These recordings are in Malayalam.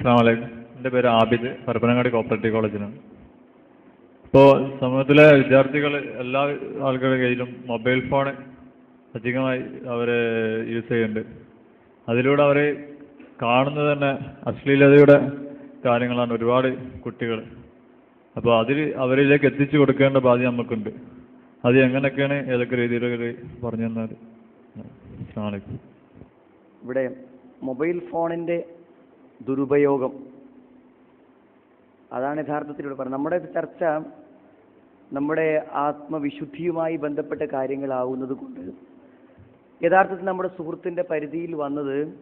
അസ്സാമലൈക്കും എന്റെ പേര് ആബിദ് പരപ്പനങ്ങാടി കോപ്പറേറ്റീവ് കോളേജിലാണ് ഇപ്പോൾ സമൂഹത്തിലെ വിദ്യാർത്ഥികൾ എല്ലാ ആളുകളുടെ കയ്യിലും മൊബൈൽ ഫോൺ അധികമായി അവർ യൂസ് ചെയ്യുന്നുണ്ട്. അതിലൂടെ അവർ കാണുന്നത് തന്നെ അശ്ലീലതയുടെ കാര്യങ്ങളാണ് ഒരുപാട് കുട്ടികൾ. അപ്പോൾ അതിൽ അവരിലേക്ക് എത്തിച്ചു കൊടുക്കേണ്ട ബാധ്യത നമുക്കുണ്ട്. അത് എങ്ങനെയൊക്കെയാണ് ഏതൊക്കെ രീതിയിലൊക്കെ പറഞ്ഞു തന്നാൽ? ഇവിടെ മൊബൈൽ ഫോണിന്റെ ദുരുപയോഗം. അതാണ് യഥാർത്ഥത്തിൽ ഇവിടെ പറഞ്ഞത്. നമ്മുടെ ചർച്ച നമ്മുടെ ആത്മവിശുദ്ധിയുമായി ബന്ധപ്പെട്ട കാര്യങ്ങളാവുന്നത് കൊണ്ട്. യഥാർത്ഥത്തിൽ നമ്മുടെ സുഹൃത്തിന്റെ പരിധിയിൽ വന്നത്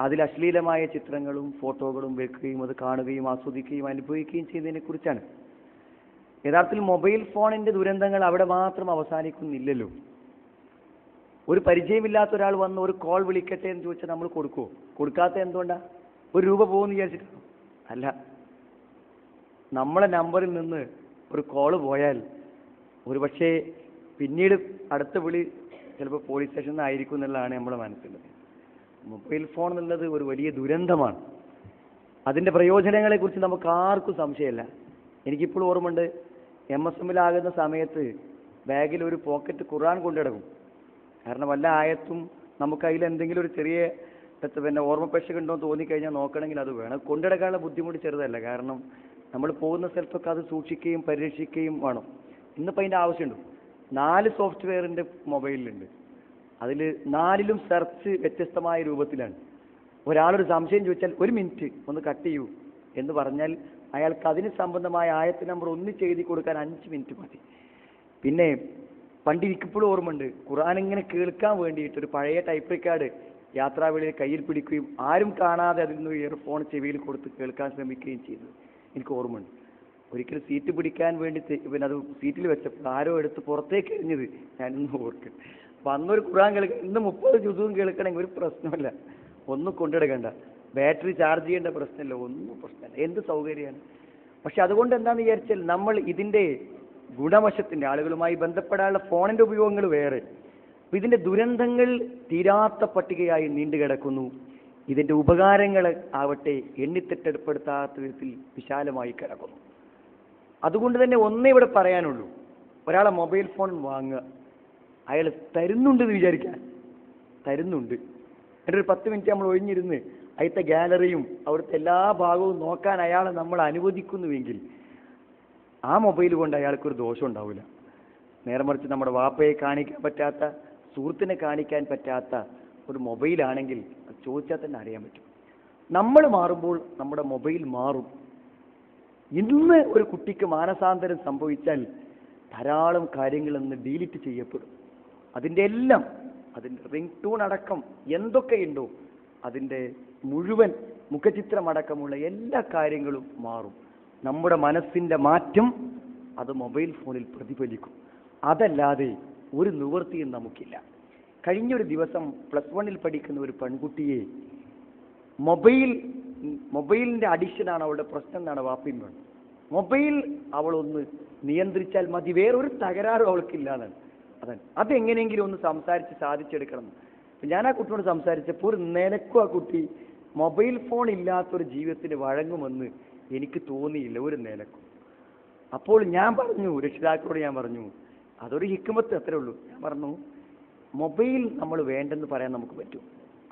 അതിൽ അശ്ലീലമായ ചിത്രങ്ങളും ഫോട്ടോകളും വെക്കുകയും അത് കാണുകയും ആസ്വദിക്കുകയും അനുഭവിക്കുകയും ചെയ്യുന്നതിനെ കുറിച്ചാണ്. യഥാർത്ഥത്തിൽ മൊബൈൽ ഫോണിന്റെ ദുരന്തങ്ങൾ അവിടെ മാത്രം അവസാനിക്കുന്നില്ലല്ലോ. ഒരു പരിചയമില്ലാത്ത ഒരാൾ വന്ന് ഒരു കോൾ വിളിക്കട്ടെ എന്ന് ചോദിച്ചാൽ നമ്മൾ കൊടുക്കുമോ കൊടുക്കാത്ത എന്തുകൊണ്ടാ? ഒരു രൂപ പോകുമെന്ന് വിചാരിച്ചിട്ട്. അല്ല. നമ്മളെ നമ്പറിൽ നിന്ന് ഒരു കോൾ പോയാൽ ഒരു പക്ഷേ പിന്നീട് അടുത്ത വിളി ചിലപ്പോൾ പോലീസ് സ്റ്റേഷനിൽ നിന്നായിരിക്കും എന്നുള്ളതാണ് നമ്മുടെ മനസ്സിലുള്ളത് മൊബൈൽ ഫോൺ എന്നുള്ളത് ഒരു വലിയ ദുരന്തമാണ്. അതിന്റെ പ്രയോജനങ്ങളെക്കുറിച്ച് നമുക്ക് ആർക്കും സംശയമില്ല. എനിക്കിപ്പോൾ ഓർമ്മയുണ്ട് എം എസ് എമ്മിലാകുന്ന സമയത്ത് ബാഗിൽ ഒരു പോക്കറ്റ് ഖുർആൻ കൊണ്ടുനടക്കും. കാരണം വല്ല ആയത്തും നമുക്ക് അതിൽ എന്തെങ്കിലും ഒരു ചെറിയ പിന്നെ ഓർമ്മപ്പശക ഉണ്ടോ എന്ന് തോന്നിക്കഴിഞ്ഞാൽ നോക്കണമെങ്കിൽ അത് വേണം. കൊണ്ടുനടക്കാനുള്ള ബുദ്ധിമുട്ട് ചെറുതല്ല. കാരണം നമ്മൾ പോകുന്ന സ്ഥലത്തൊക്കെ അത് സൂക്ഷിക്കുകയും പരിരക്ഷിക്കുകയും വേണം. ഇന്നിപ്പോൾ അതിന്റെ ആവശ്യമുണ്ട്. നാല് സോഫ്റ്റ്വെയറിന്റെ മൊബൈലിലുണ്ട്. അതിൽ നാലിലും സെർച്ച് വ്യത്യസ്തമായ രൂപത്തിലാണ്. ഒരാളൊരു സംശയം ചോദിച്ചാൽ ഒരു മിനിറ്റ് ഒന്ന് കട്ട് ചെയ്യൂ എന്ന് പറഞ്ഞാൽ അയാൾക്ക് അതിന് സംബന്ധമായ ആയത്ത് നമ്പർ ഒന്ന് ചെയ്തി കൊടുക്കാൻ അഞ്ച് മിനിറ്റ് മതി. പിന്നെ പണ്ട് എനിക്കിപ്പോഴും ഓർമ്മയുണ്ട്. ഖുർആൻ ഇങ്ങനെ കേൾക്കാൻ വേണ്ടിയിട്ട് ഒരു പഴയ ടൈപ്പ് റെക്കാർഡ് യാത്രാവേളയിൽ കയ്യിൽ പിടിക്കുകയും ആരും കാണാതെ അതിൽ നിന്ന് ഇയർഫോൺ ചെവിയിൽ കൊടുത്ത് കേൾക്കാൻ ശ്രമിക്കുകയും ചെയ്തു. എനിക്ക് ഓർമ്മയുണ്ട്. ഒരിക്കൽ സീറ്റ് പിടിക്കാൻ വേണ്ടി പിന്നെ അത് സീറ്റിൽ വെച്ചപ്പോൾ ആരോ എടുത്ത് പുറത്തേക്ക് എറിഞ്ഞത് ഞാനിന്ന് ഓർക്കും. അപ്പം അന്നൊരു ഖുർആൻ കേൾക്കാൻ ഇന്ന് മുപ്പത് ജുസുവും കേൾക്കണമെങ്കിൽ ഒരു പ്രശ്നമല്ല ഒന്നും കൊണ്ടെടുക്കണ്ട ബാറ്ററി ചാർജ് ചെയ്യേണ്ട പ്രശ്നമില്ല. ഒന്നും പ്രശ്നമില്ല. എന്ത് സൗകര്യമാണ്? പക്ഷെ അതുകൊണ്ട് എന്താണെന്ന് വിചാരിച്ചാൽ നമ്മൾ ഇതിന്റെ ഗുണവശത്തിന്റെ ആളുകളുമായി ബന്ധപ്പെടാനുള്ള ഫോണിന്റെ ഉപയോഗങ്ങൾ വേറെ. ഇതിന്റെ ദുരന്തങ്ങൾ തീരാത്ത പട്ടികയായി നീണ്ടുകിടക്കുന്നു ഇതിന്റെ ഉപകാരങ്ങൾ ആവട്ടെ എണ്ണിത്തിട്ടപ്പെടുത്താത്ത വിധത്തിൽ വിശാലമായി കിടക്കുന്നു. അതുകൊണ്ട് തന്നെ ഒന്നേ ഇവിടെ പറയാനുള്ളൂ. ഒരാളെ മൊബൈൽ ഫോൺ വാങ്ങുക. അയാൾ തരുന്നുണ്ട് എന്ന് വിചാരിക്കാൻ. തരുന്നുണ്ട്. എന്നിട്ട് ഒരു പത്ത് മിനിറ്റ് നമ്മൾ ഒഴിഞ്ഞിരുന്ന് അതിലത്തെ ഗാലറിയും അവിടുത്തെ എല്ലാ ഭാഗവും നോക്കാൻ അയാളെ നമ്മൾ അനുവദിക്കുന്നുവെങ്കിൽ ആ മൊബൈൽ കൊണ്ട് അയാൾക്കൊരു ദോഷം ഉണ്ടാവില്ല. നേരെ മറിച്ച് നമ്മുടെ വാപ്പയെ കാണിക്കാൻ പറ്റാത്ത സുഹൃത്തിനെ കാണിക്കാൻ പറ്റാത്ത ഒരു മൊബൈലാണെങ്കിൽ അത് ചോദിച്ചാൽ തന്നെ അറിയാൻ പറ്റും. നമ്മൾ മാറുമ്പോൾ നമ്മുടെ മൊബൈൽ മാറും. ഇന്ന് ഒരു കുട്ടിക്ക് മാനസാന്തരം സംഭവിച്ചാൽ ധാരാളം കാര്യങ്ങൾ ഇന്ന് ഡീലിറ്റ് ചെയ്യപ്പെടും. അതിന്റെ എല്ലാം അതിന്റെ റിംഗ് ടൂൺ അടക്കം എന്തൊക്കെയുണ്ടോ അതിന്റെ മുഴുവൻ മുഖചിത്രമടക്കമുള്ള എല്ലാ കാര്യങ്ങളും മാറും. നമ്മുടെ മനസ്സിന്റെ മാറ്റം അത് മൊബൈൽ ഫോണിൽ പ്രതിഫലിക്കും. അതല്ലാതെ ഒരു നിവൃത്തിയും നമുക്കില്ല. കഴിഞ്ഞൊരു ദിവസം പ്ലസ് വണ്ണിൽ പഠിക്കുന്ന ഒരു പെൺകുട്ടിയെ മൊബൈൽ മൊബൈലിന്റെ അഡിക്ഷനാണ് അവളുടെ പ്രശ്നം എന്നാണ് വാപ്പിൻ വേണം മൊബൈൽ അവളൊന്ന് നിയന്ത്രിച്ചാൽ മതി വേറൊരു തകരാറും അവൾക്കില്ല എന്നാണ്. അതാണ്. അതെങ്ങനെയെങ്കിലും ഒന്ന് സംസാരിച്ച് സാധിച്ചെടുക്കണം. ഞാൻ ആ കുട്ടിയോട് സംസാരിച്ചപ്പോൾ ഒരു നിലക്കും ആ കുട്ടി മൊബൈൽ ഫോൺ ഇല്ലാത്തൊരു ജീവിതത്തിന് വഴങ്ങുമെന്ന് എനിക്ക് തോന്നിയില്ല ഒരു നിലക്കും അപ്പോൾ ഞാൻ പറഞ്ഞു രക്ഷിതാക്കളോട് ഞാൻ പറഞ്ഞു അതൊരു ഹിക്കുമത്ത് അത്രേ ഉള്ളൂ. ഞാൻ പറഞ്ഞു മൊബൈൽ നമ്മൾ വേണ്ടെന്ന് പറയാൻ നമുക്ക് പറ്റും.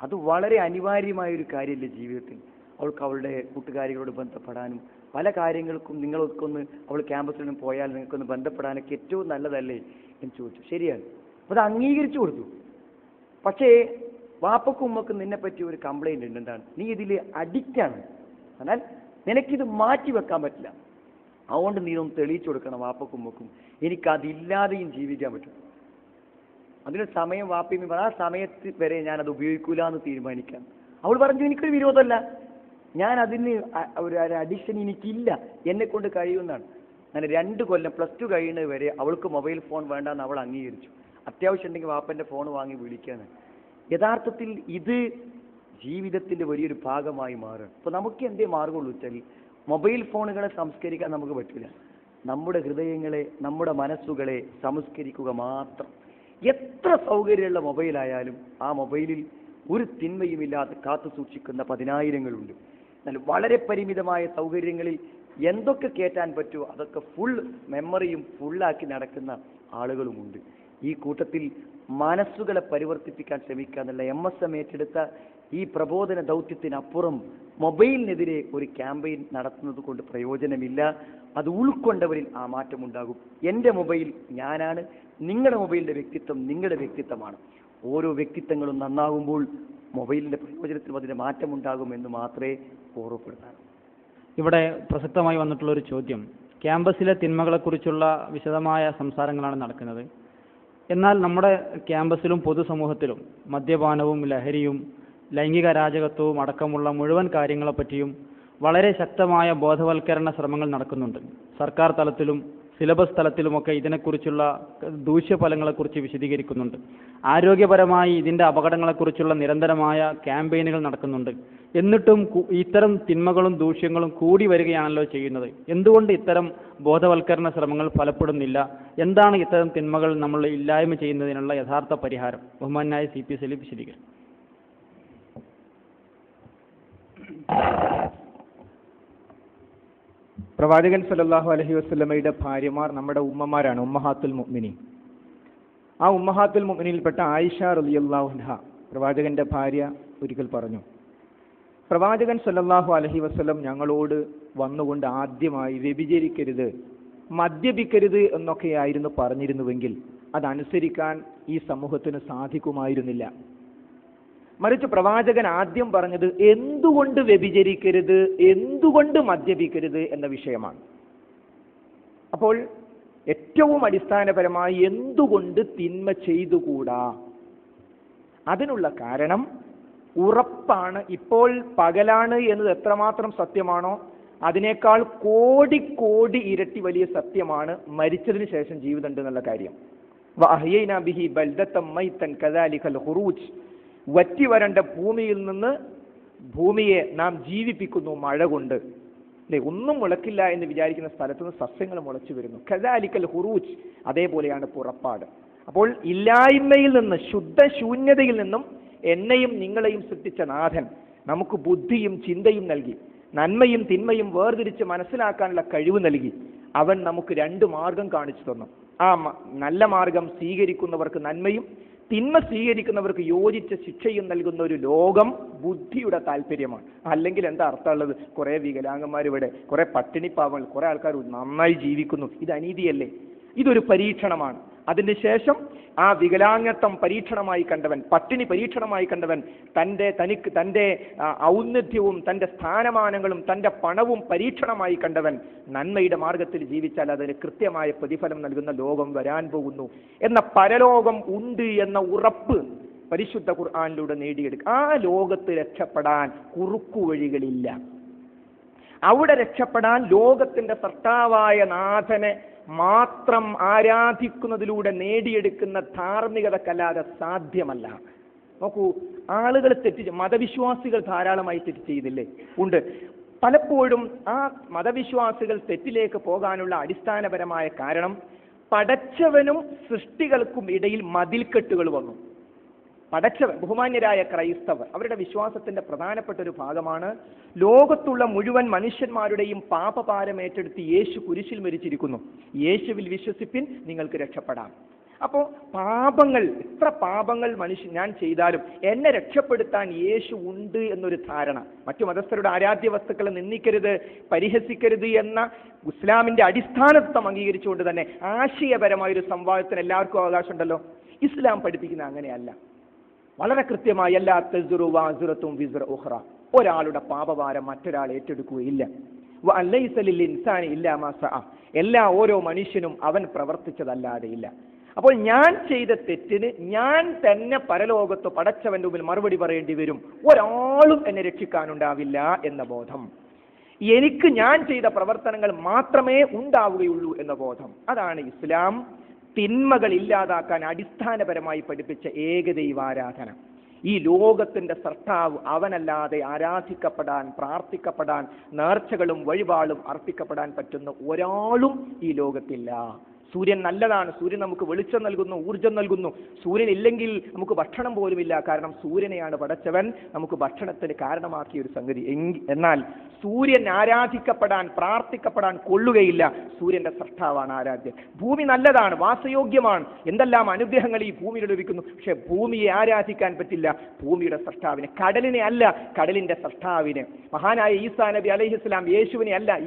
അത് വളരെ അനിവാര്യമായ ഒരു കാര്യമല്ലേ ജീവിതത്തിൽ. അവൾക്ക് അവളുടെ കൂട്ടുകാരികളോട് ബന്ധപ്പെടാനും പല കാര്യങ്ങൾക്കും നിങ്ങൾക്കൊന്ന് അവൾ ക്യാമ്പസിൽ നിന്ന് പോയാൽ നിങ്ങൾക്കൊന്ന് ബന്ധപ്പെടാനൊക്കെ ഏറ്റവും നല്ലതല്ലേ എന്ന് ചോദിച്ചു. ശരിയാണ്. അപ്പോൾ അത് അംഗീകരിച്ചു കൊടുത്തു. പക്ഷേ വാപ്പക്കും ഉമ്മക്കും നിന്നെ പറ്റിയ ഒരു കംപ്ലൈന്റ് ഉണ്ട്. എന്താണ്? നീ ഇതിൽ അഡിക്റ്റാണ് എന്നാൽ നിനക്കിത് മാറ്റി വെക്കാൻ പറ്റില്ല. അതുകൊണ്ട് നീ ഒന്ന് തെളിയിച്ചു കൊടുക്കണം വാപ്പക്കും ഉമ്മക്കും. എനിക്കതില്ലാതെയും ജീവിക്കാൻ പറ്റും. അതിന് സമയം വാപ്പയും പറ ആ സമയത്ത് വരെ ഞാനത് ഉപയോഗിക്കൂല എന്ന് തീരുമാനിക്കാം. അവൾ പറഞ്ഞു എനിക്കൊരു വിരോധമല്ല. ഞാൻ അതിന് ഒരു അഡിക്ഷൻ എനിക്കില്ല. എന്നെ കൊണ്ട് കഴിയുമെന്നാണ്. അങ്ങനെ രണ്ട് കൊല്ലം പ്ലസ് ടു കഴിയുന്നത് വരെ അവൾക്ക് മൊബൈൽ ഫോൺ വേണ്ടെന്ന് അവൾ അംഗീകരിച്ചു. അത്യാവശ്യം ഉണ്ടെങ്കിൽ വാപ്പന്റെ ഫോൺ വാങ്ങി വിളിക്കാന്ന്. യഥാർത്ഥത്തിൽ ഇത് ജീവിതത്തിന്റെ വലിയൊരു ഭാഗമായി മാറുക അപ്പോൾ നമുക്ക് എന്തേ മാർഗമുള്ളൂ വെച്ചാൽ മൊബൈൽ ഫോണുകളെ സംസ്കരിക്കാൻ നമുക്ക് പറ്റില്ല നമ്മുടെ ഹൃദയങ്ങളെ നമ്മുടെ മനസ്സുകളെ സംസ്കരിക്കുക മാത്രം. എത്ര സൗകര്യമുള്ള മൊബൈലായാലും ആ മൊബൈലിൽ ഒരു തിന്മയുമില്ലാതെ കാത്തു സൂക്ഷിക്കുന്ന പതിനായിരങ്ങളുണ്ട്. എന്നാൽ വളരെ പരിമിതമായ സൗകര്യങ്ങളിൽ എന്തൊക്കെ കയറ്റാൻ പറ്റുമോ അതൊക്കെ ഫുൾ മെമ്മറിയും ഫുള്ളാക്കി നടക്കുന്ന ആളുകളുമുണ്ട്. ഈ കൂട്ടത്തിൽ മനസ്സുകളെ പരിവർത്തിപ്പിക്കാൻ ശ്രമിക്കുക എന്നുള്ള എം എസ് എം ഏറ്റെടുത്ത ഈ പ്രബോധന ദൗത്യത്തിനപ്പുറം മൊബൈലിനെതിരെ ഒരു ക്യാമ്പയിൻ നടത്തുന്നത് കൊണ്ട് പ്രയോജനമില്ല. അത് ഉൾക്കൊണ്ടവരിൽ ആ മാറ്റമുണ്ടാകും. എന്റെ മൊബൈൽ ഞാനാണ്. നിങ്ങളുടെ മൊബൈലിന്റെ വ്യക്തിത്വം നിങ്ങളുടെ വ്യക്തിത്വമാണ്. ഓരോ വ്യക്തിത്വങ്ങളും നന്നാകുമ്പോൾ മൊബൈലിന്റെ പ്രയോജനത്തിലും അതിന്റെ മാറ്റമുണ്ടാകും എന്ന് മാത്രമേ ഓർമ്മപ്പെടുത്താൻ. ഇവിടെ പ്രസക്തമായി വന്നിട്ടുള്ള ഒരു ചോദ്യം. ക്യാമ്പസിലെ തിന്മകളെക്കുറിച്ചുള്ള വിശദമായ സംസാരങ്ങളാണ് നടക്കുന്നത്. എന്നാൽ നമ്മുടെ ക്യാമ്പസിലും പൊതുസമൂഹത്തിലും മദ്യപാനവും ലഹരിയും ലൈംഗിക അരാജകത്വവും അടക്കമുള്ള മുഴുവൻ കാര്യങ്ങളെപ്പറ്റിയും വളരെ ശക്തമായ ബോധവൽക്കരണ ശ്രമങ്ങൾ നടക്കുന്നുണ്ട്. സർക്കാർ തലത്തിലും സിലബസ് തലത്തിലുമൊക്കെ ഇതിനെക്കുറിച്ചുള്ള ദൂഷ്യഫലങ്ങളെക്കുറിച്ച് വിശദീകരിക്കുന്നുണ്ട്. ആരോഗ്യപരമായി ഇതിന്റെ അപകടങ്ങളെക്കുറിച്ചുള്ള നിരന്തരമായ ക്യാമ്പയിനുകൾ നടക്കുന്നുണ്ട്. എന്നിട്ടും ഇത്തരം തിന്മകളും ദൂഷ്യങ്ങളും കൂടി വരികയാണല്ലോ ചെയ്യുന്നത്. എന്തുകൊണ്ട് ഇത്തരം ബോധവൽക്കരണ ശ്രമങ്ങൾ ഫലപ്പെടുന്നില്ല? എന്താണ് ഇത്തരം തിന്മകൾ നമ്മൾ ഇല്ലായ്മ ചെയ്യുന്നതിനുള്ള യഥാർത്ഥ പരിഹാരം? ബഹുമാനായ സി പി സലീം വിശദീകരിക്കും. പ്രവാചകൻ സല്ലല്ലാഹു അലഹി വസ്ലമയുടെ ഭാര്യമാർ നമ്മുടെ ഉമ്മമാരാണ് ഉമ്മഹാത്തുൽ മുഅ്മിനീൻ. ആ ഉമ്മഹാത്തുൽ മുഅ്മിനീൽപ്പെട്ട ആയിഷ റളിയല്ലാഹു അൻഹ പ്രവാചകന്റെ ഭാര്യ ഒരിക്കൽ പറഞ്ഞു പ്രവാചകൻ സല്ലല്ലാഹു അലഹി വസ്ലം ഞങ്ങളോട് വന്നുകൊണ്ട് ആദ്യമായി വ്യഭിചരിക്കരുത് മദ്യപിക്കരുത് എന്നൊക്കെയായിരുന്നു പറഞ്ഞിരുന്നുവെങ്കിൽ അതനുസരിക്കാൻ ഈ സമൂഹത്തിന് സാധിക്കുമായിരുന്നില്ല. മറിച്ച് പ്രവാചകൻ ആദ്യം പറഞ്ഞത് എന്തുകൊണ്ട് വ്യഭിചരിക്കരുത്? എന്തുകൊണ്ട് മദ്യപിക്കരുത് എന്ന വിഷയമാണ്. അപ്പോൾ ഏറ്റവും അടിസ്ഥാനപരമായി എന്തുകൊണ്ട് തിന്മ ചെയ്തുകൂടാ? അതിനുള്ള കാരണം ഉറപ്പാണ്. ഇപ്പോൾ പകലാണ് എന്നത് എത്രമാത്രം സത്യമാണോ അതിനേക്കാൾ കോടി കോടി ഇരട്ടി വലിയ സത്യമാണ് മരിച്ചതിന് ശേഷം ജീവിതം ഉണ്ട് എന്നുള്ള കാര്യം. വറ്റി വരണ്ട ഭൂമിയിൽ നിന്ന് ഭൂമിയെ നാം ജീവിപ്പിക്കുന്നു മഴ കൊണ്ട് അല്ലെ ഒന്നും മുളക്കില്ല എന്ന് വിചാരിക്കുന്ന സ്ഥലത്ത് നിന്ന് സസ്യങ്ങൾ മുളച്ചു വരുന്നു. കദാലിക്കൽ ഹുറൂജ് അതേപോലെയാണ് പുറപ്പാട്. അപ്പോൾ ഇല്ലായ്മയിൽ നിന്ന് ശുദ്ധ ശൂന്യതയിൽ നിന്നും എന്നെയും നിങ്ങളെയും സൃഷ്ടിച്ച നാഥൻ നമുക്ക് ബുദ്ധിയും ചിന്തയും നൽകി നന്മയും തിന്മയും വേർതിരിച്ച് മനസ്സിലാക്കാനുള്ള കഴിവ് നൽകി അവൻ നമുക്ക് രണ്ട് മാർഗം കാണിച്ചു തന്നു. ആ നല്ല മാർഗം സ്വീകരിക്കുന്നവർക്ക് നന്മയും തിന്മ സ്വീകരിക്കുന്നവർക്ക് യോജിച്ച ശിക്ഷയും നൽകുന്ന ഒരു ലോകം ബുദ്ധിയുടെ താല്പര്യമാണ്. അല്ലെങ്കിൽ എന്താ അർത്ഥമുള്ളത് കുറെ വികലാംഗന്മാർ ഇവിടെ കുറെ പട്ടിണിപ്പാവങ്ങൾ കുറെ ആൾക്കാർ നന്നായി ജീവിക്കുന്നു. ഇത് അനീതിയല്ലേ? ഇതൊരു പരീക്ഷണമാണ്. അതിന് ശേഷം ആ വികലാംഗത്വം പരീക്ഷണമായി കണ്ടവൻ പട്ടിണി പരീക്ഷണമായി കണ്ടവൻ തന്റെ തനിക്ക് തന്റെ ഔന്നത്യവും തന്റെ സ്ഥാനമാനങ്ങളും തന്റെ പണവും പരീക്ഷണമായി കണ്ടവൻ നന്മയുടെ മാർഗത്തിൽ ജീവിച്ചാൽ അതിന് കൃത്യമായ പ്രതിഫലം നൽകുന്ന ലോകം വരാൻ പോകുന്നു. എന്ന പരലോകം ഉണ്ട് എന്ന ഉറപ്പ് പരിശുദ്ധ ഖുർആാനിലൂടെ നേടിയെടുക്കുക ആ ലോകത്ത് രക്ഷപ്പെടാൻ കുറുക്കുവഴികളില്ല. അവിടെ രക്ഷപ്പെടാൻ ലോകത്തിന്റെ സർത്താവായ നാഥനെ മാത്രം ആരാധിക്കുന്നതിലൂടെ നേടിയെടുക്കുന്ന ധാർമ്മികതക്കല്ലാതെ സാധ്യമല്ല. നോക്കൂ ആളുകൾ തെറ്റി മതവിശ്വാസികൾ ധാരാളമായി തെറ്റ് ചെയ്തില്ലേ ഉണ്ട്. പലപ്പോഴും ആ മതവിശ്വാസികൾ തെറ്റിലേക്ക് പോകാനുള്ള അടിസ്ഥാനപരമായ കാരണം പടച്ചവനും സൃഷ്ടികൾക്കും ഇടയിൽ മതിൽക്കെട്ടുകൾ വന്നു. പടച്ചവൻ ബഹുമാന്യരായ ക്രൈസ്തവർ അവരുടെ വിശ്വാസത്തിന്റെ പ്രധാനപ്പെട്ട ഒരു ഭാഗമാണ് ലോകത്തുള്ള മുഴുവൻ മനുഷ്യന്മാരുടെയും പാപഭാരം ഏറ്റെടുത്ത് യേശു കുരിശിൽ മരിച്ചിരിക്കുന്നു. യേശുവിൽ വിശ്വസിപ്പിൻ നിങ്ങൾക്ക് രക്ഷപ്പെടാം. അപ്പോൾ പാപങ്ങൾ എത്ര പാപങ്ങൾ മനുഷ്യൻ ഞാൻ ചെയ്താലും എന്നെ രക്ഷപ്പെടുത്താൻ യേശു ഉണ്ട് എന്നൊരു ധാരണ. മറ്റു മതസ്ഥരുടെ ആരാധ്യ വസ്തുക്കളെ നിന്ദിക്കരുത് പരിഹസിക്കരുത് എന്ന ഇസ്ലാമിന്റെ അടിസ്ഥാനത്വം അംഗീകരിച്ചുകൊണ്ട് തന്നെ ആശയപരമായ ഒരു സംവാദത്തിന് എല്ലാവർക്കും അവകാശമുണ്ടല്ലോ. ഇസ്ലാം പഠിപ്പിക്കുന്ന അങ്ങനെയല്ല. വളരെ കൃത്യമായി എല്ലാ തെസുറു വാസുറത്തും വിസുറ ഉഹ്റ ഒരാളുടെ പാപഭാരം മറ്റൊരാൾ ഏറ്റെടുക്കുകയില്ല. വ അലൈസ ലിൽ ഇൻസാനി ഇല്ലാ മാ സഅ. എല്ലാ ഓരോ മനുഷ്യനും അവൻ പ്രവർത്തിച്ചതല്ലാതെ ഇല്ല. അപ്പോൾ ഞാൻ ചെയ്ത തെറ്റിന് ഞാൻ തന്നെ പരലോകത്ത് പടച്ചവന്റെ മുമ്പിൽ മറുപടി പറയേണ്ടി വരും. ഒരാളും എന്നെ രക്ഷിക്കാനുണ്ടാവില്ല എന്ന ബോധം. എനിക്ക് ഞാൻ ചെയ്ത പ്രവർത്തനങ്ങൾ മാത്രമേ ഉണ്ടാവുകയുള്ളൂ എന്ന ബോധം. അതാണ് ഇസ്ലാം. തിന്മകൾ ഇല്ലാതാക്കാൻ അടിസ്ഥാനപരമായി പഠിപ്പിച്ച ഏകദൈവാരാധന ഈ ലോകത്തിന്റെ സൃഷ്ടാവ് അവനല്ലാതെ ആരാധിക്കപ്പെടാൻ പ്രാർത്ഥിക്കപ്പെടാൻ നേർച്ചകളും വഴിപാടും അർപ്പിക്കപ്പെടാൻ പറ്റുന്ന ഒരാളും ഈ ലോകത്തില്ല. സൂര്യൻ നല്ലതാണ്. സൂര്യൻ നമുക്ക് വെളിച്ചം നൽകുന്നു ഊർജം നൽകുന്നു. സൂര്യൻ ഇല്ലെങ്കിൽ നമുക്ക് ഭക്ഷണം പോലുമില്ല. കാരണം സൂര്യനെയാണ് പടച്ചവൻ നമുക്ക് ഭക്ഷണത്തിന് കാരണമാക്കിയ ഒരു സംഗതി. എന്നാൽ സൂര്യൻ ആരാധിക്കപ്പെടാൻ പ്രാർത്ഥിക്കപ്പെടാൻ കൊള്ളുകയില്ല. സൂര്യന്റെ സൃഷ്ടാവാണ് ആരാധ്യൻ. ഭൂമി നല്ലതാണ് വാസയോഗ്യമാണ്. എന്തെല്ലാം അനുഗ്രഹങ്ങൾ ഈ ഭൂമിയിൽ ലഭിക്കുന്നു? പക്ഷെ ഭൂമിയെ ആരാധിക്കാൻ പറ്റില്ല. ഭൂമിയുടെ സൃഷ്ടാവിനെ കടലിനെ അല്ല കടലിന്റെ സൃഷ്ടാവിനെ. മഹാനായ ഈസാ നബി അലൈഹിസ്ലാം യേശുവിനെ അല്ല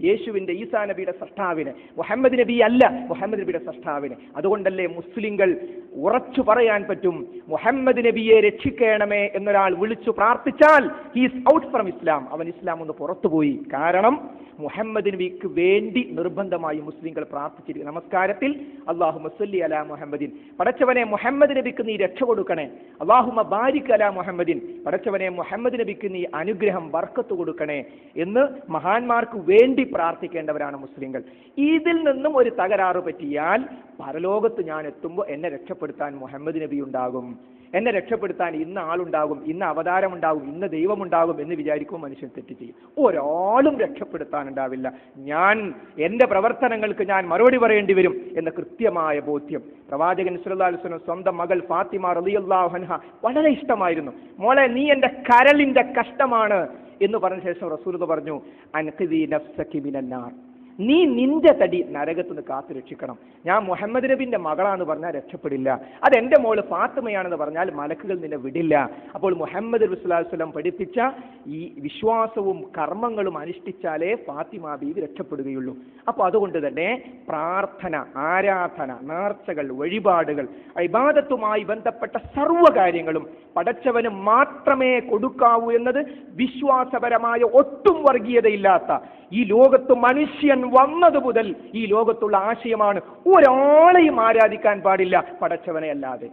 യേശുവിന്റെ ഈസാ നബിയുടെ സൃഷ്ടാവിനെ. മുഹമ്മദ് നബി അല്ല മുഹമ്മദ് നബിയുടെ സൃഷ്ടാവിനെ. അതുകൊണ്ടല്ലേ മുസ്ലിങ്ങൾ ഉറച്ചു പറയാൻ പറ്റും? മുഹമ്മദ് നബിയെ രക്ഷിക്കണമേ എന്നൊരാൾ വിളിച്ചു പ്രാർത്ഥിച്ചാൽ ഹീസ് ഔട്ട് ഫ്രം ഇസ്ലാം അവൻ ഇസ്ലാം ഒന്ന് പുറത്തുപോയി. കാരണം മുഹമ്മദ് നബിക്ക് വേണ്ടി നിർബന്ധമായി മുസ്ലിങ്ങൾ പ്രാർത്ഥിച്ചിരിക്കും നമസ്കാരത്തിൽ അള്ളാഹു മസല്ലി അലാ മുഹമ്മദിൻ. പടച്ചവനെ മുഹമ്മദ് നബിക്ക് നീ രക്ഷ കൊടുക്കണേ. അള്ളാഹുമ ബാരിക് അലാ മുഹമ്മദിൻ. പടച്ചവനെ മുഹമ്മദ് നബിക്ക് നീ അനുഗ്രഹം വർക്കത്ത് കൊടുക്കണേ എന്ന് മഹാന്മാർക്ക് വേണ്ടി പ്രാർത്ഥിക്കേണ്ടവരാണ് മുസ്ലിങ്ങൾ. ഇതിൽ നിന്നും ഒരു തകരാറ് പറ്റിയാൽ പരലോകത്ത് ഞാൻ എത്തുമ്പോൾ എന്നെ രക്ഷപ്പെടുത്താൻ മുഹമ്മദ് നബി ഉണ്ടാകും. എന്നെ രക്ഷപ്പെടുത്താൻ ഇന്ന് ആളുണ്ടാകും ഇന്ന് അവതാരമുണ്ടാകും ഇന്ന് ദൈവമുണ്ടാകും എന്ന് വിചാരിക്കും മനുഷ്യൻ തെറ്റ് ചെയ്യും. ഒരാളും രക്ഷപ്പെടുത്താനുണ്ടാവില്ല. ഞാൻ എന്റെ പ്രവർത്തനങ്ങൾക്ക് ഞാൻ മറുപടി പറയേണ്ടി വരും എന്ന കൃത്യമായ ബോധ്യം. പ്രവാചകൻ വസല്ലം സ്വന്തം മകൾ ഫാത്തിമ റളിയല്ലാഹു അൻഹ വളരെ ഇഷ്ടമായിരുന്നു. മോളെ നീ എന്റെ കരളിന്റെ കഷ്ടമാണ് എന്ന് പറഞ്ഞ ശേഷം റസൂൽ പറഞ്ഞു അൻഖിദി നഫ്സകി മിനന്നാർ. നീ നിന്റെ തടി നരകത്ത് നിന്ന് കാത്തു രക്ഷിക്കണം. ഞാൻ മുഹമ്മദ് നബിന്റെ മകളാണെന്ന് പറഞ്ഞാൽ രക്ഷപ്പെടില്ല. അത് എന്റെ മോൾ ഫാത്തിമയാണെന്ന് പറഞ്ഞാൽ മലക്കുകൾ നിന്നെ വിടില്ല. അപ്പോൾ മുഹമ്മദ് നബി പഠിപ്പിച്ച ഈ വിശ്വാസവും കർമ്മങ്ങളും അനുഷ്ഠിച്ചാലേ ഫാത്തിമ ബീവി രക്ഷപ്പെടുകയുള്ളൂ. അപ്പോൾ അതുകൊണ്ട് തന്നെ പ്രാർത്ഥന ആരാധന നേർച്ചകൾ വഴിപാടുകൾ ഇബാദത്തുമായി ബന്ധപ്പെട്ട സർവ കാര്യങ്ങളും പടച്ചവന് മാത്രമേ കൊടുക്കാവൂ എന്നത് വിശ്വാസപരമായ ഒട്ടും വർഗീയതയില്ലാത്ത ഈ ലോകത്ത് മനുഷ്യൻ വന്നത് മുതൽ ഈ ലോകത്തുള്ള ആശയമാണ്. ഒരാളെയും ആരാധിക്കാൻ പാടില്ല. പടച്ചവനെ അല്ലാതെ.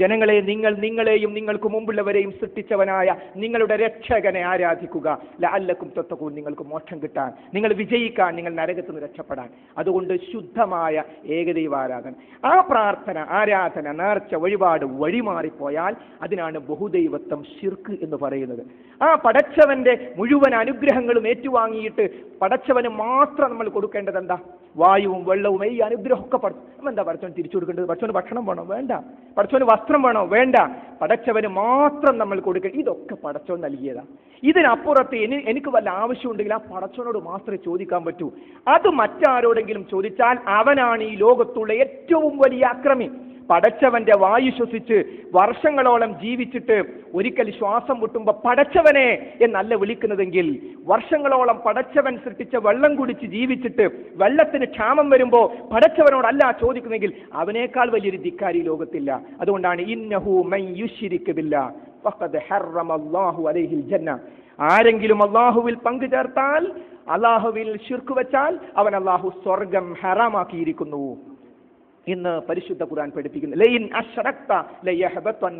ജനങ്ങളെ നിങ്ങൾ നിങ്ങളെയും നിങ്ങൾക്ക് മുമ്പുള്ളവരെയും സൃഷ്ടിച്ചവനായ നിങ്ങളുടെ രക്ഷകനെ ആരാധിക്കുക. ലഅല്ലക്കും തൊത്തക്കും നിങ്ങൾക്ക് മോക്ഷം കിട്ടാൻ നിങ്ങൾ വിജയിക്കാൻ നിങ്ങൾ നരകത്ത് നിന്ന് രക്ഷപ്പെടാൻ. അതുകൊണ്ട് ശുദ്ധമായ ഏകദൈവ ആരാധന ആ പ്രാർത്ഥന ആരാധന നേർച്ച വഴിപാട് വഴിമാറിപ്പോയാൽ അതിനാണ് ബഹുദൈവത്വം ശിർക്ക് എന്ന് പറയുന്നത്. ആ പടച്ചവന്റെ മുഴുവൻ അനുഗ്രഹങ്ങളും ഏറ്റുവാങ്ങിയിട്ട് പടച്ചവന് മാത്രം നമ്മൾ കൊടുക്കേണ്ടത് എന്താ വായുവും വെള്ളവും ഈ അനുഗ്രഹമൊക്കെ പഠിച്ചു നമ്മൾ എന്താ പഠിച്ചവൻ തിരിച്ചു കൊടുക്കേണ്ടത്? പഠിച്ചവന് ഭക്ഷണം വേണോ? വേണ്ട. പഠിച്ചവന് വസ്ത്രം വേണോ? വേണ്ട. പടച്ചവന് മാത്രം നമ്മൾ കൊടുക്കുക ഇതൊക്കെ പടച്ചോൻ നൽകിയതാ. ഇതിനപ്പുറത്ത് എനി എനിക്ക് വല്ല ആവശ്യമുണ്ടെങ്കിൽ ആ പടച്ചവനോട് മാത്രമേ ചോദിക്കാൻ പറ്റൂ. അത് മറ്റാരോടെങ്കിലും ചോദിച്ചാൽ അവനാണ് ഈ ലോകത്തുള്ള ഏറ്റവും വലിയ അക്രമി. പടച്ചവന്റെ വായു ശ്വസിച്ച് വർഷങ്ങളോളം ജീവിച്ചിട്ട് ഒരിക്കൽ ശ്വാസം മുട്ടുമ്പോൾ പടച്ചവനെ എന്നല്ല വിളിക്കുന്നതെങ്കിൽ വർഷങ്ങളോളം പടച്ചവൻ സൃഷ്ടിച്ച വെള്ളം കുടിച്ച് ജീവിച്ചിട്ട് വെള്ളത്തിന് ക്ഷാമം വരുമ്പോൾ പടച്ചവനോടല്ല ചോദിക്കുന്നെങ്കിൽ അവനേക്കാൾ വലിയൊരു ധിക്കാരി ലോകത്തില്ല. അതുകൊണ്ടാണ് ഇന്നഹു ആരെങ്കിലും അള്ളാഹുവിൽ പങ്കു ചേർത്താൽ അള്ളാഹുവിൽ ശിർക്ക് വെച്ചാൽ അവൻ അള്ളാഹു സ്വർഗം ഹറാമാക്കിയിരിക്കുന്നു. ഇന്ന് പരിശുദ്ധ ഖുർആൻ പഠിപ്പിക്കുന്നു. ലയിൻ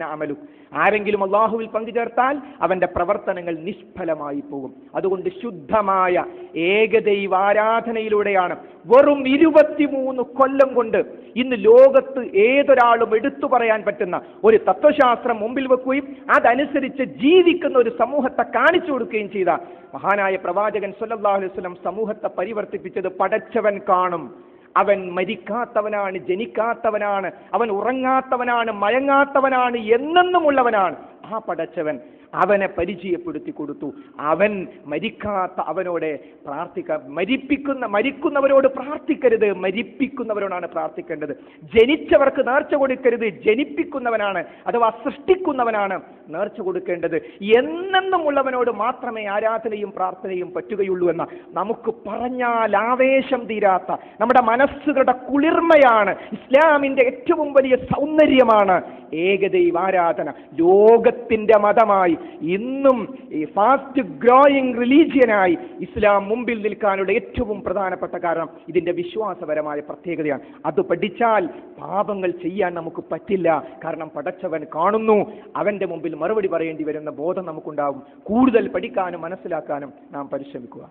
അമലു. ആരെങ്കിലും അള്ളാഹുവിൽ പങ്കുചേർത്താൽ അവന്റെ പ്രവർത്തനങ്ങൾ നിഷ്ഫലമായി പോകും. അതുകൊണ്ട് ശുദ്ധമായ ഏകദൈവാരാധനയിലൂടെയാണ് വെറും ഇരുപത്തിമൂന്ന് കൊല്ലം കൊണ്ട് ഇന്ന് ലോകത്ത് ഏതൊരാളും എടുത്തു പറയാൻ പറ്റുന്ന ഒരു തത്വശാസ്ത്രം മുമ്പിൽ വെക്കുകയും അതനുസരിച്ച് ജീവിക്കുന്ന ഒരു സമൂഹത്തെ കാണിച്ചു കൊടുക്കുകയും ചെയ്ത മഹാനായ പ്രവാചകൻ സല്ലല്ലാഹു അലൈഹി വസല്ലം സമൂഹത്തെ പരിവർത്തിപ്പിച്ചത് പടച്ചവൻ കാണും. അവൻ മരിക്കാത്തവനാണ് ജനിക്കാത്തവനാണ് അവൻ ഉറങ്ങാത്തവനാണ് മയങ്ങാത്തവനാണ് എന്നെന്നുമുള്ളവനാണ്. ആ പടച്ചവൻ അവനെ പരിചയപ്പെടുത്തി കൊടുത്തു. അവൻ മരിക്കാത്ത അവനോട് പ്രാർത്ഥിക്ക മരിപ്പിക്കുന്ന മരിക്കുന്നവരോട് പ്രാർത്ഥിക്കരുത്. മരിപ്പിക്കുന്നവരോടാണ് പ്രാർത്ഥിക്കേണ്ടത്. ജനിച്ചവർക്ക് നേർച്ച കൊടുക്കരുത്. ജനിപ്പിക്കുന്നവനാണ് അഥവാ സൃഷ്ടിക്കുന്നവനാണ് നേർച്ച കൊടുക്കേണ്ടത്. എന്നെന്നുമുള്ളവനോട് മാത്രമേ ആരാധനയും പ്രാർത്ഥനയും പറ്റുകയുള്ളൂ എന്ന നമുക്ക് പറഞ്ഞാൽ ആവേശം തീരാത്ത നമ്മുടെ മനസ്സുകളുടെ കുളിർമയാണ് ഇസ്ലാമിന്റെ ഏറ്റവും വലിയ സൗന്ദര്യമാണ് ഏകദൈവാരാധന. ലോകത്തിന്റെ മതമായി ഇന്നും ഈ ഫാസ്റ്റ് ഗ്രോയിങ് റിലീജിയനായി ഇസ്ലാം മുമ്പിൽ നിൽക്കാനുള്ള ഏറ്റവും പ്രധാനപ്പെട്ട കാരണം ഇതിന്റെ വിശ്വാസപരമായ പ്രത്യേകതയാണ്. അത് പഠിച്ചാൽ പാപങ്ങൾ ചെയ്യാൻ നമുക്ക് പറ്റില്ല. കാരണം പടച്ചവൻ കാണുന്നു. അവന്റെ മുമ്പിൽ മറുപടി പറയേണ്ടി വരുന്ന ബോധം നമുക്കുണ്ടാവും കൂടുതൽ പഠിക്കാനും മനസ്സിലാക്കാനും നാം പരിശ്രമിക്കുക.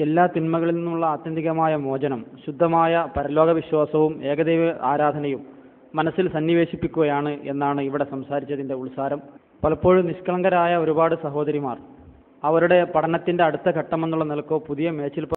എല്ലാ തിന്മകളിൽ നിന്നുള്ള ആത്യന്തികമായ മോചനം ശുദ്ധമായ പരലോക വിശ്വാസവും ഏകദൈവ ആരാധനയും മനസ്സിൽ സന്നിവേശിപ്പിക്കുകയാണ് എന്നാണ് ഇവിടെ സംസാരിച്ചതിന്റെ ഉത്സാരം പലപ്പോഴും നിഷ്കളങ്കരായ ഒരുപാട് സഹോദരിമാർ അവരുടെ പഠനത്തിന്റെ അടുത്ത ഘട്ടമെന്നുള്ള നിലക്കോ പുതിയ മേച്ചിൽ